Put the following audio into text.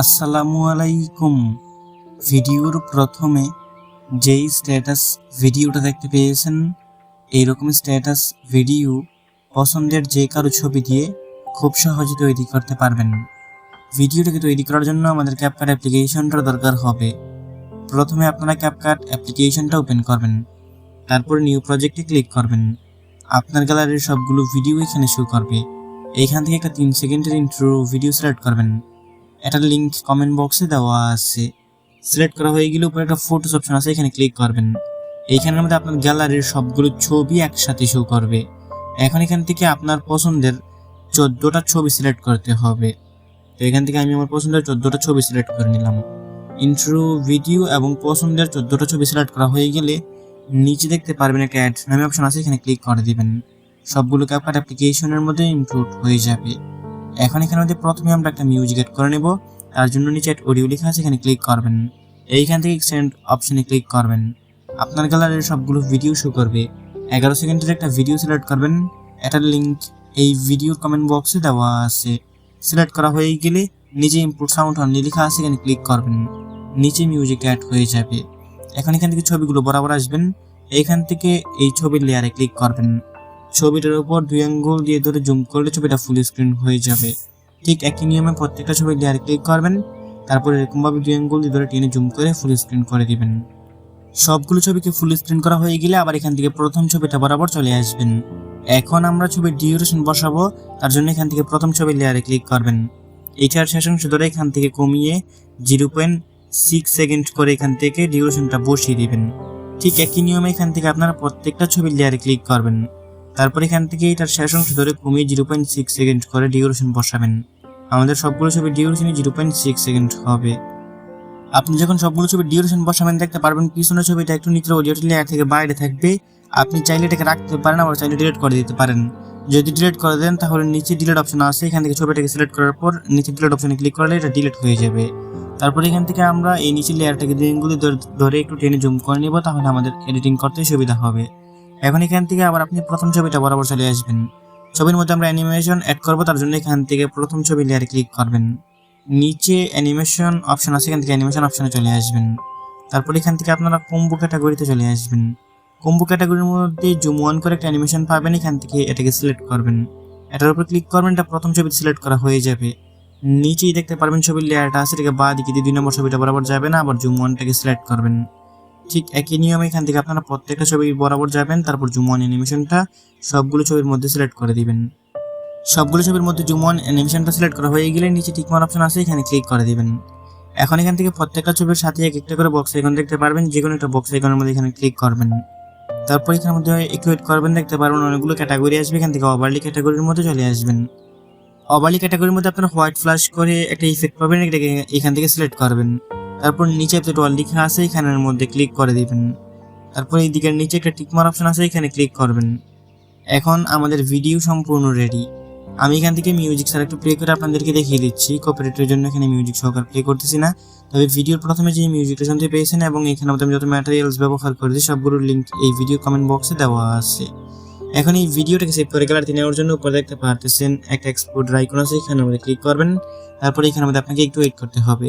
আসসালামু আলাইকুম। ভিডিওর প্রথমে যেই স্ট্যাটাস ভিডিওটা দেখতে পেয়েছেন, এইরকম স্ট্যাটাস ভিডিও পছন্দের যে কারও ছবি দিয়ে খুব সহজে তৈরি করতে পারবেন। ভিডিওটাকে তৈরি করার জন্য আমাদের ক্যাপকাট অ্যাপ্লিকেশনটার দরকার হবে। প্রথমে আপনারা ক্যাপকাট অ্যাপ্লিকেশনটা ওপেন করবেন। তারপর নিউ প্রজেক্টে ক্লিক করবেন। আপনার গ্যালারির সবগুলো ভিডিও এখানে শো করবে। এইখান থেকে একটা তিন সেকেন্ডের ইন্ট্রো ভিডিও সিলেক্ট করবেন। এটার লিঙ্ক কমেন্ট বক্সে দেওয়া আছে। সিলেক্ট করা হয়ে গেলে উপরে একটা ফটোস অপশন আছে, এখানে ক্লিক করবেন। এইখানের মধ্যে আপনার গ্যালারির সবগুলো ছবি একসাথে শো করবে। এখন এখান থেকে আপনার পছন্দের চোদ্দোটা ছবি সিলেক্ট করতে হবে। তো এখান থেকে আমি আমার পছন্দের চোদ্দোটা ছবি সিলেক্ট করে নিলাম। ইন্ট্রো ভিডিও এবং পছন্দের চোদ্দোটা ছবি সিলেক্ট করা হয়ে গেলে নিচে দেখতে পারবেন একটা অ্যাড নামে অপশন আছে, এখানে ক্লিক করে দিবেন। সবগুলো ক্যাপকাট অ্যাপ্লিকেশনের মধ্যে ইনক্লুড হয়ে যাবে। এখন এখানে মধ্যে প্রথমে আমরা একটা মিউজিক এড করে নেব। তার জন্য নিচে অডিও লেখা আছে, এখানে ক্লিক করবেন। এইখান থেকে সেন্ড অপশনে ক্লিক করবেন। আপনার গ্যালারির সবগুলো ভিডিও শো করবে। এগারো সেকেন্ডের একটা ভিডিও সিলেক্ট করবেন। এটার লিংক এই ভিডিওর কমেন্ট বক্সে দেওয়া আছে। সিলেক্ট করা হয়ে গেলে নিচে ইনপুট সাউন্ড অনলি লেখা আছে, এখানে ক্লিক করবেন। নিচে মিউজিক অ্যাড হয়ে যাবে। এখন এখান থেকে ছবিগুলো বরাবর আসবেন। এইখান থেকে এই ছবির লেয়ারে ক্লিক করবেন। ছবিটার উপর দুই আঙ্গুল দিয়ে ধরে জুম করলে ছবিটা ফুল স্ক্রিন হয়ে যাবে। ঠিক একই নিয়মে প্রত্যেকটা ছবির লেয়ারে ক্লিক করবেন, তারপর এরকমভাবে দুই আঙ্গুল দিয়ে ধরে টেনে জুম করে ফুল স্ক্রিন করে দিবেন। সবগুলো ছবিকে ফুল স্ক্রিন করা হয়ে গেলে আবার এখান থেকে প্রথম ছবিটা বরাবর চলে আসবেন। এখন আমরা ছবির ডিউরেশন বসাবো, তার জন্য এখান থেকে প্রথম ছবির লেয়ারে ক্লিক করবেন। এটার অংশ ধরে এখান থেকে কমিয়ে জিরো পয়েন্ট সিক্স সেকেন্ড করে এখান থেকে ডিউরেশনটা বসিয়ে দিবেন। ঠিক একই নিয়মে এখান থেকে আপনারা প্রত্যেকটা ছবির লেয়ারে ক্লিক করবেন। তারপর এখান থেকে এটার শেষ অংশ ধরে কমিয়ে জিরো পয়েন্ট সিক্স সেকেন্ড করে ডিউরেশন বসাবেন। আমাদের সবগুলো ছবি ডিউরেশনই জিরো পয়েন্ট সিক্স সেকেন্ড হবে। আপনি যখন সবগুলো ছবি ডিউরেশন বসাবেন, দেখতে পারবেন পিছনের ছবিটা একটু নিচে অডিও লেয়ার থেকে বাইরে থাকবে। আপনি চাইলে এটাকে রাখতে পারেন, আবার চাইলে ডিলিট করে দিতে পারেন। যদি ডিলিট করে দেন, তাহলে নিচে ডিলিট অপশন আছে। এখান থেকে ছবিটাকে সিলেক্ট করার পর নিচে ডিলিট অপশনে ক্লিক করলে এটা ডিলিট হয়ে যাবে। তারপর এখান থেকে আমরা এই নিচের লেয়ারটাকে দিনগুলি ধরে একটু টেনে জুম করে নিব, তাহলে আমাদের এডিটিং করতে সুবিধা হবে। এখন এখান থেকে আবার আপনি প্রথম ছবিটা বরাবর চলে আসবেন। ছবির মধ্যে আমরা অ্যানিমেশন অ্যাড করব, তার জন্য এখান থেকে প্রথম ছবি লেয়ারে ক্লিক করবেন। নিচে অ্যানিমেশন অপশন আছে, এখান থেকে অ্যানিমেশন অপশনে চলে আসবেন। তারপর এখান থেকে আপনারা কম্বো ক্যাটাগরিতে চলে আসবেন। কম্বো ক্যাটাগরির মধ্যে জুম ওয়ান করে একটা অ্যানিমেশন পাবেন, এখান থেকে এটাকে সিলেক্ট করবেন। এটার উপর ক্লিক করবেন, এটা প্রথম ছবিতে সিলেক্ট করা হয়ে যাবে। নিচেই দেখতে পারবেন ছবির লেয়ারটা আছে, এটাকে বা দিকে দুই নম্বর ছবিটা বরাবর যাবে না, আবার জুম ওয়ানটাকে সিলেক্ট করবেন। ঠিক একই নিয়মে এখান থেকে আপনারা প্রত্যেকটা ছবি বরাবর যাবেন, তারপর জুম ওয়ান অ্যানিমেশনটা সবগুলো ছবির মধ্যে সিলেক্ট করে দিবেন। সবগুলো ছবির মধ্যে জুম ওয়ান অ্যানিমেশনটা সিলেক্ট করা হয়ে গেলে নিচে টিকমার অপশন আছে, এখানে ক্লিক করে দিবেন। এখন এখান থেকে প্রত্যেকটা ছবির সাথে এক একটা করে বক্স আইকন দেখতে পারবেন, যে কোনো একটা বক্স আইকনের মধ্যে এখানে ক্লিক করবেন। তারপর এখানের মধ্যে ওয়েট করবেন, দেখতে পারবেন অনেকগুলো ক্যাটাগরি আসবে, এখান থেকে ওভারলি ক্যাটাগরির মধ্যে চলে আসবেন। ওভারলি ক্যাটাগরির মধ্যে আপনারা হোয়াইট ফ্লাশ করে একটা ইফেক্ট পাবেন, এটাকে এখান থেকে সিলেক্ট করবেন। তারপর নিচে একটা ওয়াল লেখা আছে, এখানের মধ্যে ক্লিক করে দিবেন। তারপর এই দিকের নিচে একটা টিকমার অপশন আছে, এখানে ক্লিক করবেন। এখন আমাদের ভিডিও সম্পূর্ণ রেডি আমি এখান থেকে মিউজিক স্যার একটু প্লে করে আপনাদেরকে দেখিয়ে দিচ্ছি। কপিরাইটের জন্য এখানে মিউজিক সহকার প্লে করতেছি না। তবে ভিডিওর প্রথমে যে মিউজিকটা শুনতে পেয়েছেন এবং এখানে আমি যত ম্যাটেরিয়ালস ব্যবহার করেছি, সবগুলোর লিঙ্ক এই ভিডিও কমেন্ট বক্সে দেওয়া আছে। এখন এই ভিডিওটাকে সেভ করে গ্যালারিতে নেওয়ার জন্য উপরে দেখতে পারতেছেন একটা এক্সপোর্ট আইকন আছে, এখানে আমাদের ক্লিক করবেন। তারপরে এখানে আমাদের আপনাকে একটু ওয়েট করতে হবে।